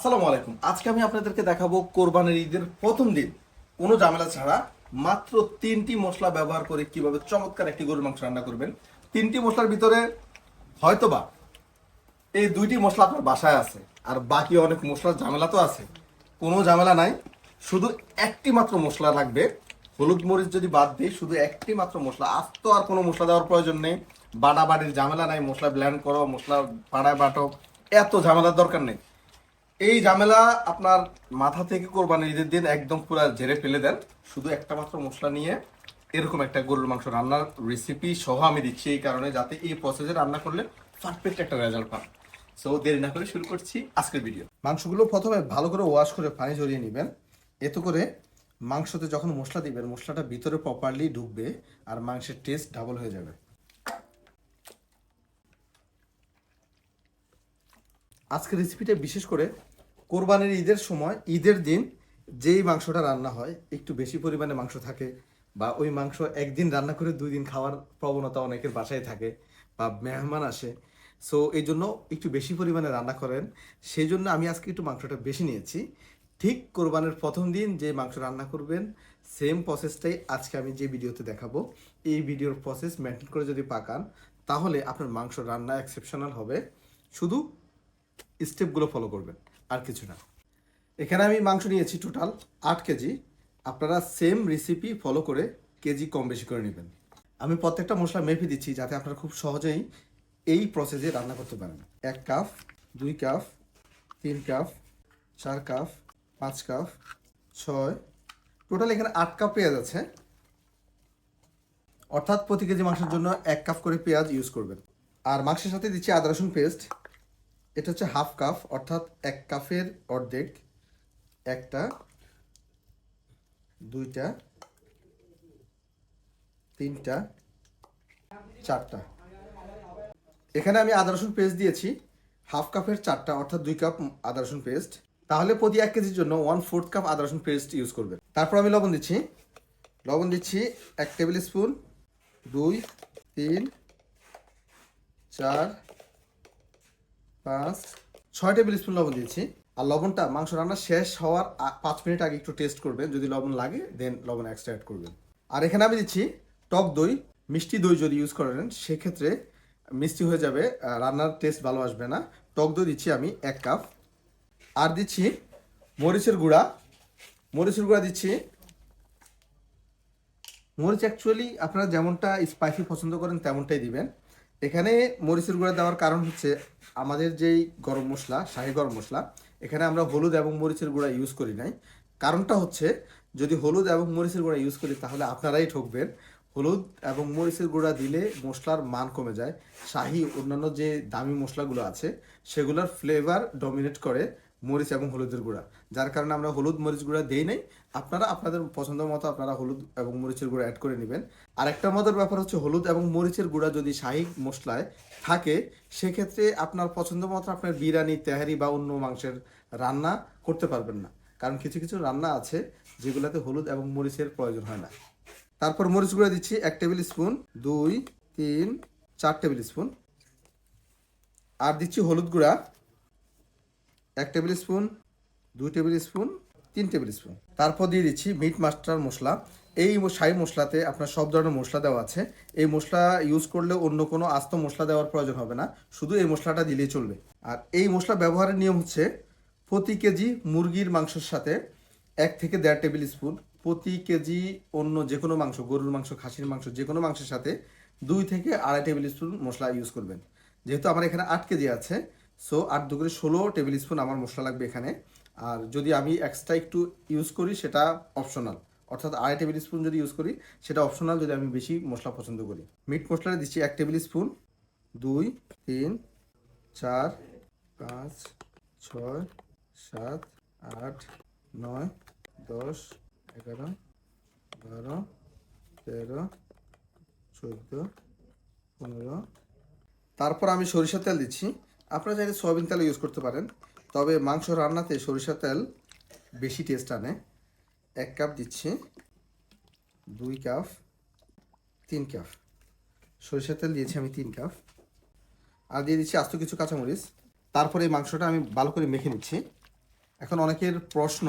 আসসালামু আলাইকুম। আজকে আমি আপনাদেরকে দেখাবো কোরবানির ঈদের প্রথম দিন। কোনো ঝামেলা ছাড়া মাত্র তিনটি মশলা ব্যবহার করে কীভাবে চমৎকার একটি গরুর মাংস রান্না করবেন। তিনটি মশলার ভিতরে হয়তোবা এই দুইটি মশলা আপনার বাসায় আছে, আর বাকি অনেক মশলার ঝামেলা তো আছে। কোনো ঝামেলা নাই, শুধু একটি মাত্র মশলা লাগবে। হলুদ মরিচ যদি বাদ দিই, শুধু একটি মাত্র মশলা। আস্ত আর কোনো মশলা দেওয়ার প্রয়োজন নেই। বাটা বাটির ঝামেলা নাই, মশলা ব্ল্যান্ড করো, মশলা পাড়ায় বাটো, এত ঝামেলার দরকার নেই। এই ঝামেলা আপনার মাথা থেকে কোরবানি ঈদের দিন একদম পুরো ঝেড়ে ফেলে দেন। শুধু একটা মাত্র মশলা নিয়ে এরকম একটা গরুর মাংস রান্নার রেসিপি সহ আমি দিচ্ছি এই কারণে, যাতে এই প্রসেসে রান্না করলে পারফেক্ট একটা রেজাল্ট পান। সো দেরি না করে শুরু করছি আজকের ভিডিও মাংসগুলো প্রথমে ভালো করে ওয়াশ করে পানি ঝরিয়ে নেবেন। এতে করে মাংসতে যখন মশলা দিবেন, মশলাটা ভিতরে প্রপারলি ঢুকবে আর মাংসের টেস্ট ডাবল হয়ে যাবে। আজকের রেসিপিটা বিশেষ করে কোরবানির ঈদের সময়, ঈদের দিন যেই মাংসটা রান্না হয়, একটু বেশি পরিমাণে মাংস থাকে বা ওই মাংস একদিন রান্না করে দুই দিন খাওয়ার প্রবণতা অনেকের বাসায় থাকে বা মেহমান আসে। সো এই জন্য একটু বেশি পরিমাণে রান্না করেন। সেই জন্য আমি আজকে একটু মাংসটা বেশি নিয়েছি। ঠিক কোরবানের প্রথম দিন যে মাংস রান্না করবেন সেম প্রসেসটাই আজকে আমি যে ভিডিওতে দেখাবো। এই ভিডিওর প্রসেস মেনটেন করে যদি পাকান, তাহলে আপনার মাংস রান্না এক্সেপশনাল হবে। শুধু স্টেপগুলো ফলো করবেন, আর কিছু না। এখানে আমি মাংস নিয়েছি টোটাল আট কেজি। আপনারা সেম রেসিপি ফলো করে কেজি কম বেশি করে নেবেন। আমি প্রত্যেকটা মশলা মেপে দিচ্ছি যাতে আপনারা খুব সহজেই এই প্রসেসে রান্না করতে পারেন। এক কাপ দুই কাপ তিন কাপ চার কাপ পাঁচ কাপ ছয়। টোটাল এখানে আট কাপ পেঁয়াজ আছে। অর্থাৎ প্রতি কেজি মাংসের জন্য এক কাপ করে পেঁয়াজ ইউজ করবেন। আর মাংসের সাথে দিচ্ছি আদা রসুন পেস্ট এটা হচ্ছে হাফ কাপ অর্থাৎ এক কাপের অর্ধেক। একটা, দুইটা, তিনটা, চারটা। এখানে আমি আদা রসুন পেস্ট দিয়েছি। হাফ কাপের চারটা, অর্থাৎ দুই কাপ আদা রসুন পেস্ট তাহলে প্রতি এক কেজির জন্য ওয়ান ফোর্থ কাপ আদা রসুন পেস্ট ইউজ করবেন। তারপর আমি লবণ দিচ্ছি। লবণ দিচ্ছি এক টেবিল স্পুন দুই, তিন, চার পাঁচ, ছয় টেবিল স্পুন লবণ দিয়েছি। আর লবণটা, মাংস রান্না শেষ হওয়ার পাঁচ মিনিট আগে একটু টেস্ট করবেন। যদি লবণ লাগে দেন লবণ এক্সট্রা অ্যাড করবেন। আর এখানে আমি দিচ্ছি টক দই, মিষ্টি দই যদি ইউজ করেন, সেক্ষেত্রে মিষ্টি হয়ে যাবে রান্নার টেস্ট ভালো আসবে না। টক দই দিচ্ছি আমি এক কাপ আর দিচ্ছি মরিচের গুঁড়া। মরিচের গুঁড়া দিচ্ছি। মরিচ অ্যাকচুয়ালি আপনারা যেমনটা স্পাইসি পছন্দ করেন, তেমনটাই দিবেন। এখানে মরিচের গুঁড়া দেওয়ার কারণ হচ্ছে আমাদের যেই গরম মশলা, শাহী গরম মশলা, এখানে আমরা হলুদ এবং মরিচের গুঁড়া ইউজ করি নাই। কারণটা হচ্ছে যদি হলুদ এবং মরিচের গুঁড়া ইউজ করি তাহলে আপনারাই ঠকবেন। হলুদ এবং মরিচের গুঁড়া দিলে মশলার মান কমে যায়। শাহি অন্যান্য যে দামি মশলাগুলো আছে, সেগুলোর ফ্লেভার ডমিনেট করে। মরিচ এবং হলুদের গুঁড়া। যার কারণে আমরা হলুদ মরিচ গুঁড়া দেই নাই। আপনারা আপনাদের পছন্দ মতো আপনারা হলুদ এবং মরিচের গুঁড়া অ্যাড করে নেবেন। আর একটা মজার ব্যাপার হচ্ছে হলুদ এবং মরিচের গুঁড়া যদি শাহি মশলায় থাকে, সেক্ষেত্রে আপনার পছন্দ মতো আপনার বিরিয়ানি, তেহারি বা অন্য মাংসের রান্না করতে পারবেন না। কারণ কিছু কিছু রান্না আছে যেগুলোতে হলুদ এবং মরিচের প্রয়োজন হয় না। তারপর মরিচ গুঁড়া দিচ্ছি এক টেবিল স্পুন, দুই, তিন, চার টেবিল স্পুন। আর দিচ্ছি হলুদ গুঁড়া। এক টেবিল স্পুন দুই টেবিল স্পুন তিন টেবিল স্পুন তারপর দিয়ে দিচ্ছি মিট মাস্টার মশলা। এই শাহি মশলাতে আপনার সব ধরনের মশলা দেওয়া আছে। এই মশলা ইউজ করলে অন্য কোনো আস্ত মশলা দেওয়ার প্রয়োজন হবে না। শুধু এই মশলাটা দিলেই চলবে। আর এই মশলা ব্যবহারের নিয়ম হচ্ছে প্রতি কেজি মুরগির মাংসের সাথে এক থেকে দেড় টেবিল স্পুন প্রতি কেজি অন্য যে কোনো মাংস, গরুর মাংস, খাসির মাংস যে কোনো মাংসের সাথে দুই থেকে আড়াই টেবিল স্পুন মশলা ইউজ করবেন। যেহেতু আমার এখানে আট কেজি আছে সো আট দু করে ষোলো টেবিল স্পুন আমার মশলা লাগবে এখানে। আর যদি আমি এক্সট্রা একটু ইউজ করি, সেটা অপশনাল অর্থাৎ আড়াই টেবিল স্পুন যদি ইউজ করি, সেটা অপশনাল যদি আমি বেশি মশলা পছন্দ করি। মিট মশলাটা দিচ্ছি এক টেবিল স্পুন দুই, তিন, চার, পাঁচ, ছয়, সাত, আট, নয়, দশ, এগারো, বারো, তেরো, চোদ্দ, পনেরো। তারপর আমি সরিষার তেল দিচ্ছি। আপনারা চাইলে সয়াবিন তেল ইউজ করতে পারেন, তবে মাংস রান্নাতে সরিষার তেল বেশি টেস্ট আনে। এক কাপ দিচ্ছি, দুই কাপ তিন কাপ সরিষার তেল দিয়েছি আমি তিন কাপ আর দিয়ে দিচ্ছি আস্ত কিছু কাঁচামরিচ। তারপরে এই মাংসটা আমি ভালো করে মেখে নিচ্ছি। এখন অনেকের প্রশ্ন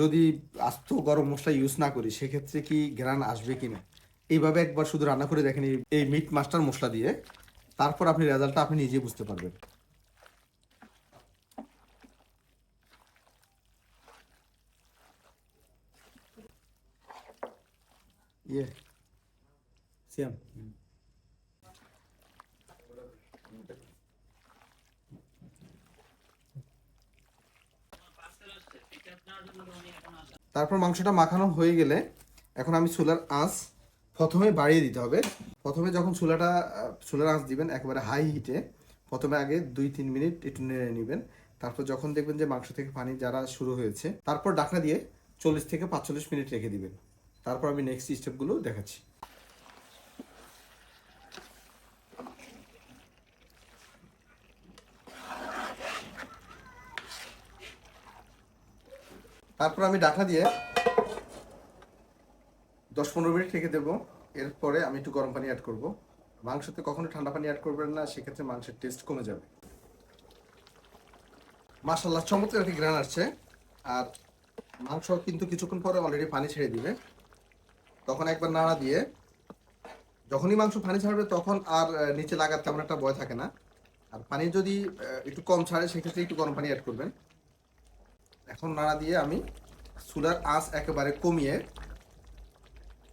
যদি আস্ত গরম মশলা ইউজ না করি, সেক্ষেত্রে কি গ্রান আসবে কি না এইভাবে একবার শুধু রান্না করে দেখেন এই মিট মাস্টার মশলা দিয়ে। তারপর আপনি রেজাল্টটা আপনি নিজে বুঝতে পারবেন। ইয়ে তারপর মাংসটা মাখানো হয়ে গেলে এখন আমি চুলার আঁচ প্রথমে বাড়িয়ে দিতে হবে। প্রথমে যখন চুলাটা, চুলার আঁচ দিবেন একেবারে হাই হিটে প্রথমে আগে দুই তিন মিনিট একটু নেড়ে নেবেন। তারপর যখন দেখবেন যে মাংস থেকে পানি যারা শুরু হয়েছে, তারপর ডাকনা দিয়ে চল্লিশ থেকে পাঁচচল্লিশ মিনিট রেখে দিবেন। তারপর আমি নেক্সট স্টেপগুলো দেখাচ্ছি। তারপর আমি ডাকনা দিয়ে দশ পনেরো মিনিট রেখে দেবো। এরপরে আমি একটু গরম পানি অ্যাড করব। মাংসতে কখনো ঠান্ডা পানি অ্যাড করবেন না, সেক্ষেত্রে মাংসের টেস্ট কমে যাবে। মাসাল্লাহ চমৎকার একটি গ্রান আসছে। আর মাংস কিন্তু কিছুক্ষণ পরে অলরেডি পানি ছেড়ে দিবে। তখন একবার নাড়া দিয়ে, যখনই মাংস পানি ছাড়বে তখন আর নিচে লাগার তেমন একটা ভয় থাকে না। আর পানি যদি একটু কম ছাড়ে, সেক্ষেত্রে একটু গরম পানি অ্যাড করবেন। এখন নাড়া দিয়ে আমি চুলার আঁচ একেবারে কমিয়ে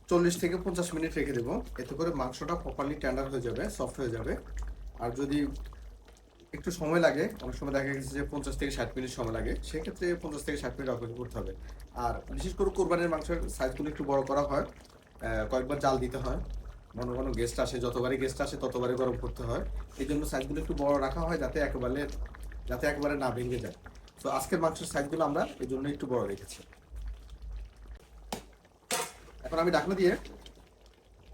চল্লিশ থেকে পঞ্চাশ মিনিট রেখে দেবো। এতে করে মাংসটা প্রপারলি টেন্ডার হয়ে যাবে সফট হয়ে যাবে। আর যদি একটু সময় লাগে, অনেক সময় দেখা গেছে যে পঞ্চাশ থেকে ষাট মিনিট সময় লাগে, সেক্ষেত্রে পঞ্চাশ থেকে ষাট মিনিট অপেক্ষা করতে হবে। আর বিশেষ করে কোরবানির মাংসের সাইজগুলো একটু বড় করা হয় কয়েকবার জাল দিতে হয়। ঘন ঘন গেস্ট আসে, যতবারই গেস্ট আসে, ততবারই গরম করতে হয়। এই জন্য সাইজগুলো একটু বড় রাখা হয় যাতে একেবারে যাতে একেবারে না ভেঙে যায়। তো আজকের মাংসের সাইজগুলো আমরা এই জন্য একটু বড় রেখেছি। এখন আমি ডাকনা দিয়ে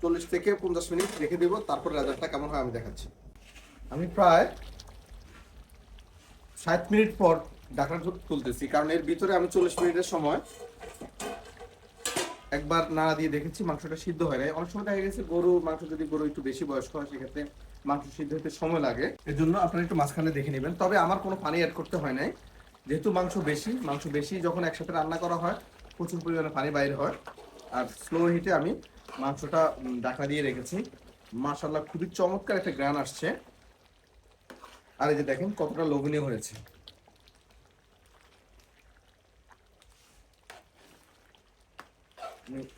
চল্লিশ থেকে পঞ্চাশ মিনিট রেখে দেবো, তারপর রেজাল্টটা কেমন হয় আমি দেখাচ্ছি। আমি প্রায় ষাট মিনিট পর ডাকনা তুলতেছি, কারণ এর ভিতরে আমি চল্লিশ মিনিটের সময় একবার নাড়া দিয়ে দেখেছি, মাংসটা সিদ্ধ হয় নাই। অনেক সময় দেখা গেছে গরু মাংস যদি গরু একটু বেশি বয়স্ক হয়, সেক্ষেত্রে মাংস সিদ্ধ হতে সময় লাগে। এর জন্য আপনারা একটু মাঝখানে দেখে নেবেন। তবে আমার কোনো পানি অ্যাড করতে হয় নাই। যেহেতু মাংস বেশি মাংস বেশি যখন একসাথে রান্না করা হয়, প্রচুর পরিমাণে পানি বাইরে হয়। আর স্লো হিটে আমি মাংসটা ঢাকনা দিয়ে রেখেছি। মাশাল্লাহ খুবই চমৎকার একটা গ্রান আসছে। আর এই যে দেখেন, কতটা লোভনীয় হয়েছে।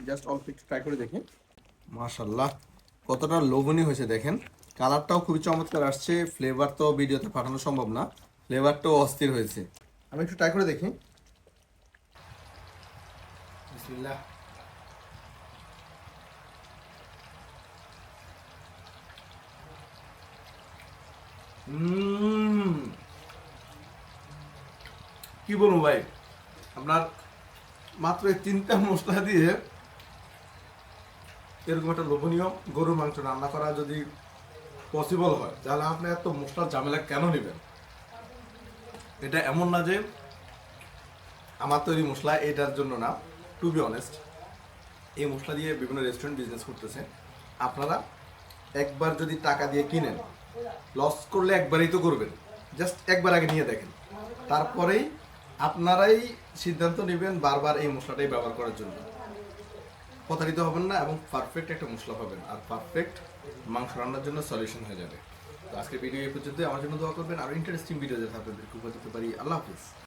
জাস্ট অল্প একটু ট্রাই করে দেখি। মাশাল্লাহ কতটা লোভনীয় হয়েছে, দেখেন। কালারটাও খুবই চমৎকার আসছে ফ্লেভার তো ভিডিওতে পাঠানো সম্ভব না ফ্লেভারটাও অস্থির হয়েছে। আমি একটু ট্রাই করে দেখি। বিসমিল্লাহ। কি বলব ভাই? আপনার মাত্র এই তিনটা মশলা দিয়ে এরকম একটা লোভনীয় গরুর মাংস রান্না করা যদি পসিবল হয়, তাহলে আপনি এত মশলার ঝামেলা কেন নেবেন? এটা এমন না যে আমার তৈরি মশলা এটার জন্য না। টু বি অনেস্ট এই মশলা দিয়ে বিভিন্ন রেস্টুরেন্ট বিজনেস করতেছে। আপনারা একবার যদি টাকা দিয়ে কিনেন লস করলে একবারই তো করবেন। জাস্ট একবার আগে নিয়ে দেখেন। তারপরেই আপনারাই সিদ্ধান্ত নেবেন বারবার এই মশলাটাই ব্যবহার করার জন্য। প্রতারিত হবেন না এবং পারফেক্ট একটা মশলা পাবেন। আর পারফেক্ট মাংস রান্নার জন্য সলিউশন হয়ে যাবে। তো আজকের ভিডিও এই পর্যন্ত আমার জন্য দোয়া করবেন। আর ইন্টারেস্টিং ভিডিও যাতে আপনাদেরকে দিতে পারি। আল্লাহ হাফিজ।